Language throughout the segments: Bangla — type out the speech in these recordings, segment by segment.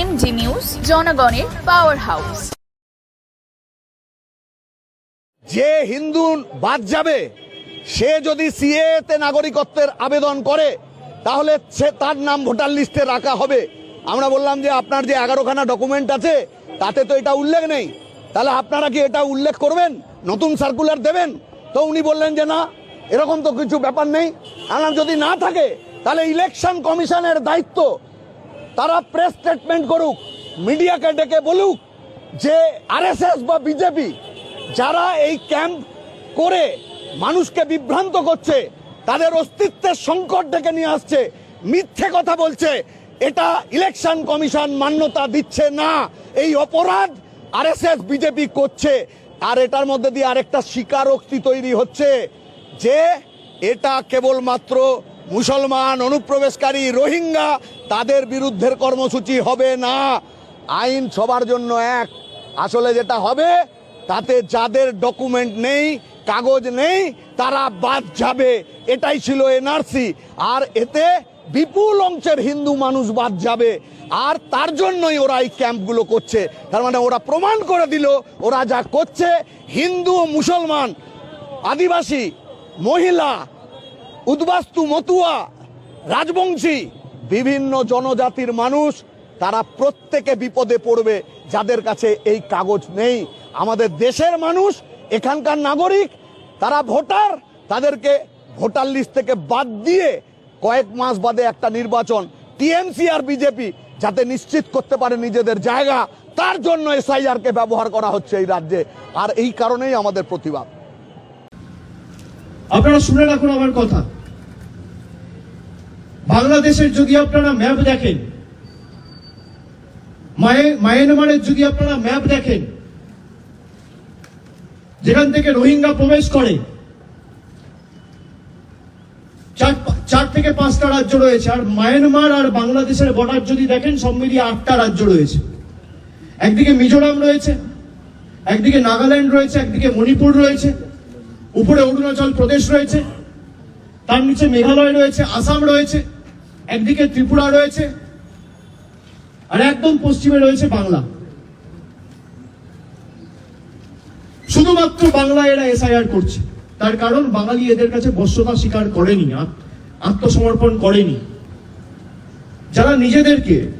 এমজি নিউজ, জনগণের পাওয়ার হাউস যে হিন্দু বাদ যাবে, সে যদি সিএ তে নাগরিকত্বের আবেদন করে, তাহলে সে তার নাম ভোটার লিস্টে রাখা হবে। আমরা বললাম যে আপনার যে এগারোখানা ডকুমেন্ট আছে, তাতে তো এটা উল্লেখ নেই। তাহলে আপনারা কি এটা উল্লেখ করবেন? নতুন সার্কুলার দেবেন? তো উনি বললেন যে না, এরকম তো কিছু ব্যাপার নেই। আমরা যদি না থাকে, তাহলে ইলেকশন কমিশনের দায়িত্ব তারা প্রেস স্টেটমেন্ট করুক, মিডিয়াকে ডেকে বলুক যে আরএসএস বা বিজেপি যারা এই ক্যাম্প করে মানুষকে বিভ্রান্ত করছে, তাদের অস্তিত্বের সংকট ডেকে নিয়ে আসছে, মিথ্যে কথা বলছে, এটা ইলেকশন কমিশন মান্যতা দিচ্ছে না। এই অপরাধ আরএসএস বিজেপি করছে। আর এটার মধ্যে দিয়ে আরেকটা স্বীকারোক্তি তৈরি হচ্ছে যে এটা কেবলমাত্র মুসলমান অনুপ্রবেশকারী রোহিঙ্গা, তাদের বিরুদ্ধের কর্মসূচি হবে না। আইন সবার জন্য এক। আসলে যেটা হবে, তাতে যাদের ডকুমেন্ট নেই, কাগজ নেই, তারা বাদ যাবে। এটাই ছিল এনআরসি আর এতে বিপুল অংশের হিন্দু মানুষ বাদ যাবে। আর তার জন্যই ওরা এই ক্যাম্পগুলো করছে। তার মানে ওরা প্রমাণ করে দিল, ওরা যা করছে। হিন্দু, মুসলমান, আদিবাসী, মহিলা উদ্বাস্তু মতুয়া, রাজবংশী, বিভিন্ন জনজাতির মানুষ, তারা প্রত্যেকে বিপদে পড়বে, যাদের কাছে এই কাগজ নেই। আমাদের দেশের মানুষ, এখানকার নাগরিক, তারা ভোটার, তাদেরকে ভোটার লিস্ট থেকে বাদ দিয়ে কয়েক মাস বাদে একটা নির্বাচন, টিএমসি আর বিজেপি, যাতে নিশ্চিত করতে পারে নিজেদের জায়গা, তার জন্য এসআইআর কে ব্যবহার করা হচ্ছে এই রাজ্যে। আর এই কারণেই আমাদের প্রতিবাদ। আপনারা শুনে রাখুন আমার কথা। বাংলাদেশের যদি আপনারা ম্যাপ দেখেন, মায়ে- মায়ানমারের যদি আপনারা ম্যাপ দেখেন, যেখান থেকে রোহিঙ্গা প্রবেশ করে, চার থেকে পাঁচটা রাজ্য রয়েছে, আর মায়ানমার আর বাংলাদেশের বর্ডার যদি দেখেন, সব মিলিয়ে আটটা রাজ্য রয়েছে। একদিকে মিজোরাম রয়েছে, একদিকে নাগাল্যান্ড রয়েছে, একদিকে মণিপুর রয়েছে। উপরে অরুণাচল প্রদেশ রয়েছে, তার নিচে মেঘালয় রয়েছে, আসাম রয়েছে, একদিকে ত্রিপুরা রয়েছে, আর একদম পশ্চিমে রয়েছে বাংলা। শুধুমাত্র বাংলা এরা এসআইআর করছে। তার কারণ বাঙালি এদের কাছে বশ্যতা স্বীকার করেনি আত- আত্মসমর্পণ করেনি। যারা নিজেদেরকে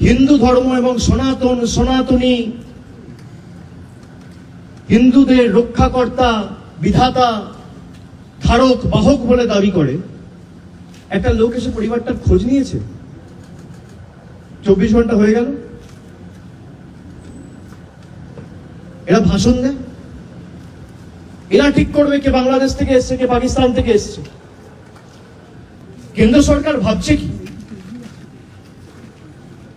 হিন্দু ধর্ম এবং সনাতন, সনাতনী হিন্দুদের রক্ষাকর্তা বিধাতা ধারক বাহক বলে দাবি করে। একটা লোক এসে পরিবারটার খোঁজ নিয়েছে। চব্বিশ ঘণ্টা হয়ে গেল। এরা ভাষণ দেয়। এরা ঠিক করবে কে বাংলাদেশ থেকে এসছে, কে পাকিস্তান থেকে এসছে। কেন্দ্র সরকার ভাবছে কি?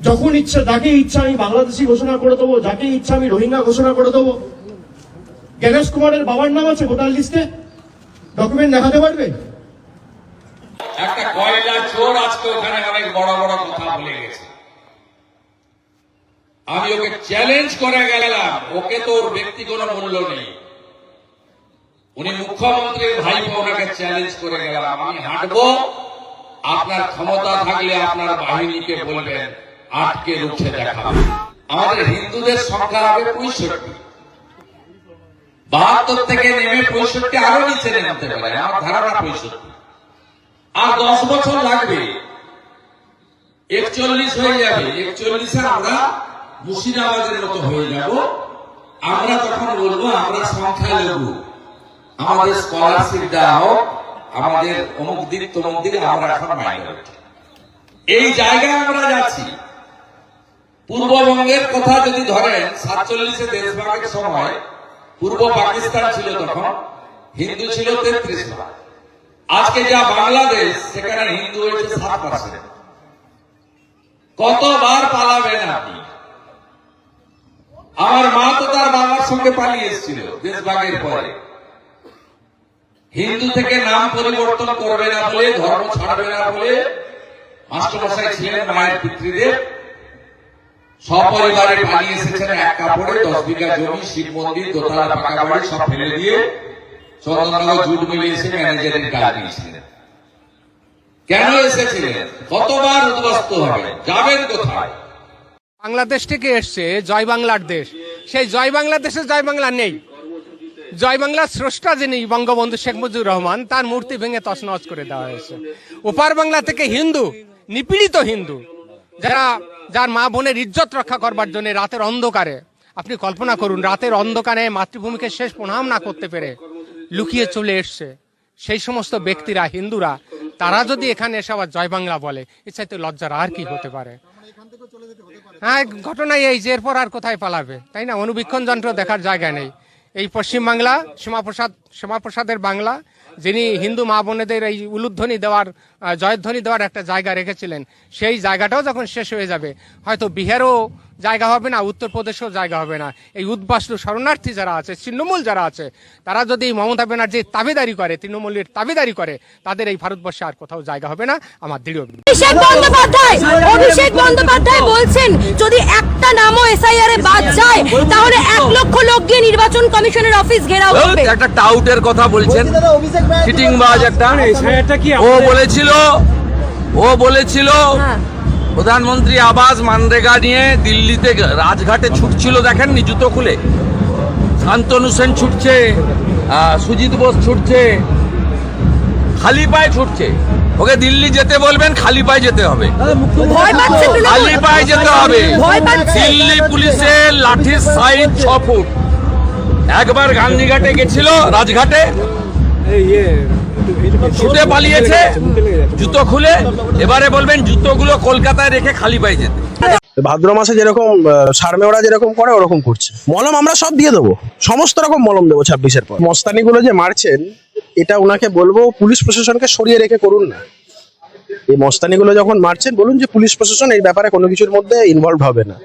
যখন ইচ্ছা যাকে ইচ্ছা আমি বাংলাদেশি ঘোষণা করে দেবো যাকে ইচ্ছা আমি রোহিঙ্গা ঘোষণা করে দেবো গণেশ কুমারের বাবার নাম আছে ভোটার লিস্টে? ডকুমেন্ট দেখাতে পারবে? একটা কয়লা চোর আজকে ওখানে অনেক বড় বড় কথা বলে গেছে। আমি ওকে চ্যালেঞ্জ করে গেলাম, ওকে তো ওর ব্যক্তি কোনো মূল্য নেই। উনি মুখ্যমন্ত্রীর ভাই ওনাকে চ্যালেঞ্জ করে গেলাম, আমি হাঁটবো, আপনার ক্ষমতা থাকলে আপনার বাহিনীকে বলবেন, আটকে রুখে দেখাবে। আমাদের হিন্দুদের সংখ্যা হবে পঁয়ষট্টি। বাহাত্তর থেকে নেমে পঁয়ষট্টি, আরও নিচে নামতে পারে আমার ধারণা পঁয়ষট্টি। আর দশ বছর লাগবে। একচল্লিশ হয়ে যাবে। একচল্লিশে আমরা মুর্শিদাবাদের মতো হয়ে যাব। আমরা তখন বলব, আমরা সংখ্যা লঘু। আমাদের স্কলারশিপ দেওয়া হোক আমাদের অমুক দিক, তমুক দিক, আমরা এখন মাইনরিটি এই জায়গায় আমরা যাচ্ছি। পূর্ববঙ্গের কথা যদি ধরেন, সাতচল্লিশে দেশভাগের সময় পূর্ব পাকিস্তান ছিল তখন, হিন্দু ছিল তেত্রিশ ভাগ আজকে যা বাংলাদেশ, সেখানে হিন্দু হয়েছে সাত পার্সেন্ট। কতবার পালাবেন আপনি? আমার মা তো তার বাবার সঙ্গে পালিয়ে এসেছিল, দেশভাগের পরে। হিন্দু থেকে নাম পরিবর্তন করবে না বলে, ধর্ম ছাড়বে না বলে মাস্টারমশাই ছিলেন মায়ের পিতৃদেব। সপরিবারে পালিয়ে এসেছেন এক কাপড়ে, দশ বিঘা জমি, শিব মন্দির, দোতলা, পাকা বাড়ি, সব ফেলে দিয়ে জুট ম্যানেজারের কাজ কেন এসেছিলেন? কতবার হবে যাবেন কোথায়? বাংলাদেশ থেকে এসছে জয় বাংলার দেশ। সেই জয় বাংলাদেশে জয় বাংলা নেই। জয় বাংলার স্রষ্টা যিনি বঙ্গবন্ধু শেখ মুজিবুর রহমান, তার মূর্তি ভেঙে তছনছ করে দেওয়া হয়েছে। ওপার বাংলা থেকে হিন্দু, নিপীড়িত হিন্দু, যারা যার মা বোনের ইজ্জত রক্ষা করবার জন্য রাতের অন্ধকারে। আপনি কল্পনা করুন, রাতের অন্ধকারে মাতৃভূমিকে শেষ প্রণাম না করতে পেরে লুকিয়ে চলে এসছে। সেই সমস্ত ব্যক্তিরা, হিন্দুরা, তারা যদি এখানে এসে আবার জয় বাংলা বলে এ চাইতে লজ্জার আর কি হতে পারে? হ্যাঁ ঘটনাই এই যে, এরপর আর কোথায় পালাবে? তাই না? অনুবীক্ষণ যন্ত্র দেখার জায়গা নেই। এই পশ্চিমবাংলা, শ্যামাপ্রসাদ, শ্যামাপ্রসাদের বাংলা যিনি হিন্দু মা বোনেদের এই উলুধ্বনি দেওয়ার জয়ধ্বনি দেওয়ার একটা জায়গা রেখেছিলেন, সেই জায়গাটাও যখন শেষ হয়ে যাবে, হয়তো বিহারও জায়গা হবে না উত্তরপ্রদেশেও জায়গা হবে না। এই উদ্বাস্তু শরণার্থী যারা আছে তৃণমূল যারা আছে তারা যদি মমতা ব্যানার্জির তাবিদারি করে তৃণমূলের তাবিদারি করে তাদের এই ভারতবর্ষে আর কোথাও জায়গা হবে না আমার দৃঢ় অভিষেক বন্দ্যোপাধ্যায় অভিষেক বন্দ্যোপাধ্যায় বলছেন যদি একটা নামও এসআইআর এ বাদ যায় তাহলে এক লক্ষ লোক গিয়ে নির্বাচন কমিশনের অফিস ঘেরাও করবে। একটা টাউটের কথা বলছেন। চিটিংবাজ একটা। ও বলেছিল ও বলেছিল হ্যাঁ। প্রধানমন্ত্রী আবাস মানরেগা নিয়ে দিল্লিতে রাজঘাটে ছুটছিল দেখেননি? জুতো খুলে। শান্তনু সেন ছুটছে সুজিত বোস ছুটছে খালি পায়ে ছুটছে। ওকে দিল্লি যেতে বলবেন খালি পায়ে যেতে হবে। খালি পায়ে যেতে হবে। দিল্লি পুলিশের লাঠির সাইজ ছ ফুট। একবার গান্ধীঘাটে গেছিল রাজঘাটে। ছুটে পালিয়েছে, জুতো খুলে, এবারে বলবেন জুতোগুলো কলকাতায় রেখে খালি পায়ে যেতে। ভাদ্র মাসে যেরকম সারমেওরা যেরকম করে, ওরকম করছে। মলম আমরা সব দিয়ে দেবো। সমস্ত রকম মলম দেবো ছাব্বিশের পর। মস্তানিগুলো যে মারছেন, এটা ওনাকে বলব, পুলিশ প্রশাসনকে সরিয়ে রেখে করুন না। এই মস্তানিগুলো যখন মারছেন, বলুন যে পুলিশ প্রশাসন এই ব্যাপারে কোনো কিছুর মধ্যে ইনভলভ হবে না।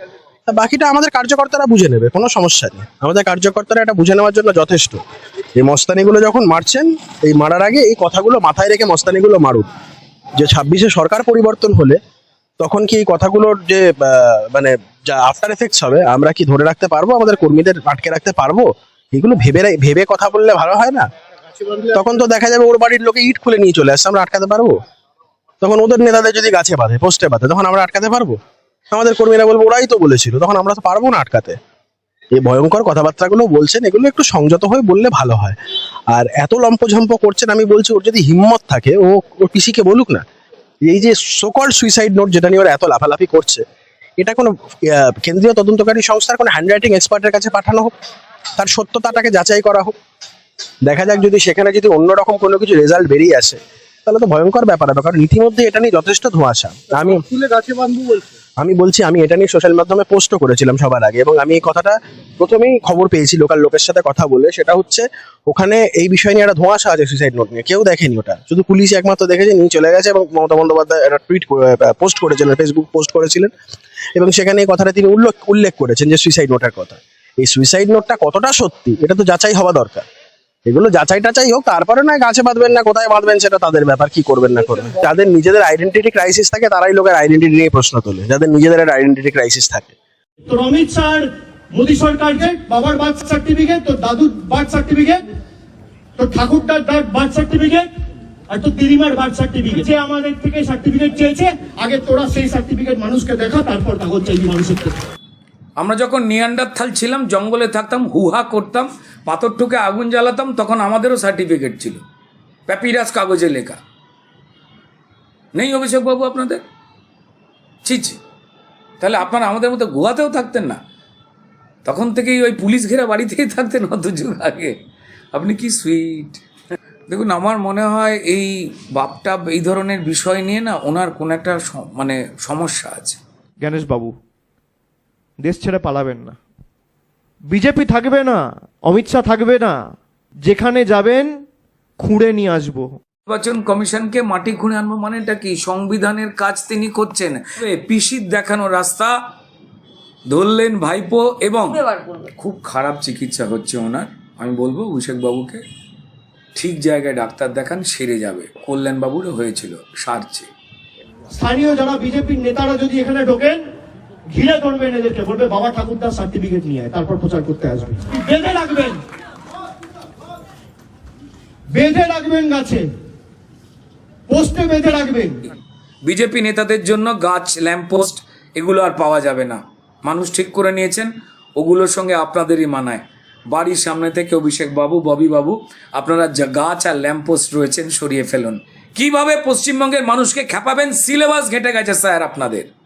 বাকিটা আমাদের কার্যকর্তারা বুঝে নেবে, কোনো সমস্যা নেই। আমাদের কার্যকর্তারা এটা বুঝে নেওয়ার জন্য যথেষ্ট। এই মস্তানিগুলো যখন মারছেন, এই মারার আগে এই কথাগুলো মাথায় রেখে মস্তানিগুলো মারুন। যে ছাব্বিশে সরকার পরিবর্তন হলে তখন কি এই কথাগুলোর যে মানে যা আফটার এফেক্টস হবে, আমরা কি ধরে রাখতে পারব? আমাদের কর্মীদের আটকে রাখতে পারব? এগুলো ভেবে ভেবে কথা বললে ভালো হয় না? তখন তো দেখা যাবে ওর বাড়ির লোকে ইট খুলে নিয়ে চলে আসছে, আমরা আটকাতে পারব? তখন ওদের নেতাদের যদি গাছে বাঁধে, পোস্টে বাঁধে, তখন আমরা আটকাতে পারব? আমাদের কর্মীরা বলব, ওরাই তো বলেছিল। তখন আমরা তো পারব না আটকাতে। এই ভয়ঙ্কর কথাবার্তাগুলো বলছেন, এগুলো একটু সংযত হয়ে বললে ভালো হয়। আর এত লম্পঝম্প করছেন, আমি বলছি, ওর যদি হিম্মত থাকে, ও, ওর পিসিকে বলুক না, এই যে সোকল সুইসাইড নোট যেটা নিয়ে ওরা এত লাফালাফি করছে, এটা কোনো কেন্দ্রীয় তদন্তকারী সংস্থার কোনো হ্যান্ডরাইটিং এক্সপার্টের কাছে পাঠানো হোক, তার সত্যতাটাকে যাচাই করা হোক। দেখা যাক যদি সেখানে যদি অন্যরকম কোনো কিছু রেজাল্ট বেরিয়ে আসে, তাহলে তো ভয়ঙ্কর ব্যাপার হবে, কারণ ইতিমধ্যে এটা নিয়ে যথেষ্ট ধোঁয়াশা। আমি আমি বলছি, আমি এটা নিয়ে সোশ্যাল মাধ্যমে পোস্টও করেছিলাম সবার আগে এবং আমি এই কথাটা প্রথমেই খবর পেয়েছি লোকাল লোকের সাথে কথা বলে। সেটা হচ্ছে, ওখানে এই বিষয় নিয়ে একটা ধোঁয়াশা আছে সুইসাইড নোট নিয়ে। কেউ দেখেনি ওটা। শুধু পুলিশ একমাত্র দেখেছে, নিয়ে চলে গেছে এবং মমতা বন্দ্যোপাধ্যায় একটা টুইট পোস্ট করেছিলেন ফেসবুক পোস্ট করেছিলেন। এবং সেখানে এই কথাটা তিনি উল্লেখ উল্লেখ করেছেন যে সুইসাইড নোটের কথা। এই সুইসাইড নোটটা কতটা সত্যি, এটা তো যাচাই হওয়া দরকার। এগুলো যাচাই টাচাই হোক, তারপরে না গাছে বাঁধবেন না, কোথায় বাঁধবেন সেটা তাদের ব্যাপার, কি করবেন না করবেন। যাদের নিজেদের আইডেন্টিটি ক্রাইসিস থাকে, তারাই লোকের আইডেন্টিটি নিয়ে প্রশ্ন তোলে, যাদের নিজেদের আইডেন্টিটি ক্রাইসিস থাকে। তোর অমিত শাহ মোদী সরকারকে, বাবার বার্থ সার্টিফিকেট তো দাদুর বার্থ সার্টিফিকেট তো ঠাকুরদার বার্থ সার্টিফিকেট আর তোর দিদিমার বার্থ সার্টিফিকেট যে আমাদের থেকে সার্টিফিকেট চেয়েছে, আগে তোরা সেই সার্টিফিকেট মানুষকে দেখা, তারপর কাগজ চাইবি মানুষের আমরা যখন নিয়ান্ডারথাল ছিলাম, জঙ্গলে থাকতাম, হুহা করতাম, পাথর ঠুকে আগুন জ্বালাতাম, তখন আমাদেরও সার্টিফিকেট ছিল। প্যাপিরাস কাগজে লেখা। নেই অভিষেকবাবু আপনাদের? ছি ছি। তাহলে আপনারা আমাদের মতো গুহাতেও থাকতেন না? তখন থেকেই ওই পুলিশ ঘেরা বাড়িতেই থাকতেন অত যুগ আগে। আপনি কি সুইট? দেখুন, আমার মনে হয় এই বাপটা এই ধরনের বিষয় নিয়ে না ওনার কোন একটা মানে সমস্যা আছে। গণেশ বাবু দেশ ছেড়ে পালাবেন না। বিজেপি থাকবে না অমিত শাহ থাকবে না যেখানে যাবেন খুঁড়ে নিয়ে আসব। নির্বাচন কমিশনকে মাটি খুঁড়ে আনব মানেটা কি? সংবিধানের কাজ তিনি করছেন। পিসির দেখানো রাস্তা ধরলেন ভাইপো এবং খুব খারাপ চিকিৎসা হচ্ছে ওনার। আমি বলব অভিষেক বাবুকে ঠিক জায়গায় ডাক্তার দেখান সেরে যাবে। কল্যাণবাবুরও হয়েছিল সারছে। স্থানীয় যারা বিজেপির নেতারা যদি এখানে ঢোকেন ঘিরে ধরবেন এদেরকে, বলবে, বাবা ঠাকুরদার সার্টিফিকেট নিয়ে তারপর প্রচার করতে আসবে। বেঁধে রাখবেন। বেঁধে রাখবেন গাছে। পোস্টে বেঁধে রাখবেন। বিজেপি নেতাদের জন্য গাছ ল্যাম্পপোস্ট এগুলো আর পাওয়া যাবে না। মানুষ ঠিক করে নিয়েছেন, ওগুলোর সঙ্গে আপনাদেরই মানায়। বাড়ির সামনে থেকে অভিষেক বাবু, ববি বাবু, আপনারা যা গাছ আর ল্যাম্পপোস্ট রয়েছেন, সরিয়ে ফেলুন। কীভাবে পশ্চিমবঙ্গের মানুষকে খেপাবেন সিলেবাস ঘেটে গেছে, স্যার, আপনাদের।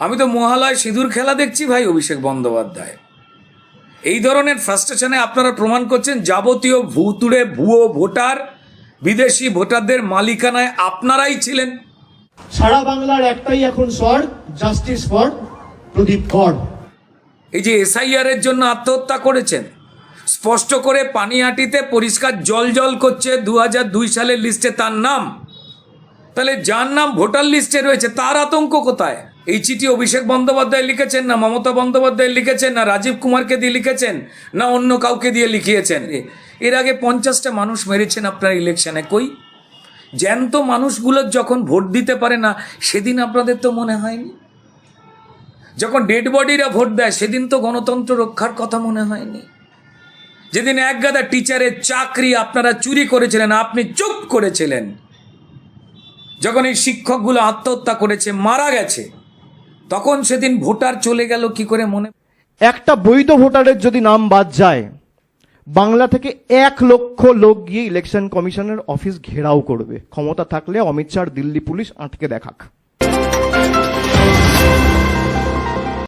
আমি তো মহালয় সিঁদুর খেলা দেখছি ভাই অভিষেক বন্দ্যোপাধ্যায়। এই ধরনের ফ্রাস্ট্রেশনে আপনারা প্রমাণ করছেন যাবতীয় ভূতুড়ে ভুয়ো ভোটার বিদেশি ভোটারদের মালিকানায় আপনারাই ছিলেন। সারা বাংলার একটাই এখন স্বর জাস্টিস ফর প্রদীপ কর। এই যে এসআইআর এর জন্য আত্মহত্যা করেছেন স্পষ্ট করে পানিহাটিতে পরিষ্কার জল জল করছে দু দুই সালের লিস্টে তার নাম। তাহলে যার নাম ভোটার লিস্টে রয়েছে তার আতঙ্ক কোথায়? এই চিঠি অভিষেক বন্দ্যোপাধ্যায় লিখেছেন, না মমতা বন্দ্যোপাধ্যায় লিখেছেন, না রাজীব কুমারকে দিয়ে লিখেছেন, না অন্য কাউকে দিয়ে লিখিয়েছেন? এর আগে পঞ্চাশটা মানুষ মেরেছেন আপনার ইলেকশনে, কই? জ্যান্ত মানুষগুলো যখন ভোট দিতে পারে না, সেদিন আপনাদের তো মনে হয়নি? যখন ডেড বডিরা ভোট দেয়, সেদিন তো গণতন্ত্র রক্ষার কথা মনে হয়নি। যেদিন এক গাদা টিচারের চাকরি আপনারা চুরি করেছিলেন, আপনি চুপ করেছিলেন। যখন এই শিক্ষকগুলো আত্মহত্যা করেছে, মারা গেছে তখন সেদিন ভোটার চলে গেল কি করে মনে একটা বৈধ ভোটারের যদি নাম বাদ যায়, বাংলা থেকে এক লক্ষ লোক গিয়ে ইলেকশন কমিশনের অফিস ঘেরাও করবে। ক্ষমতা থাকলে অমিত শাহ দিল্লি পুলিশ আটকে দেখাক।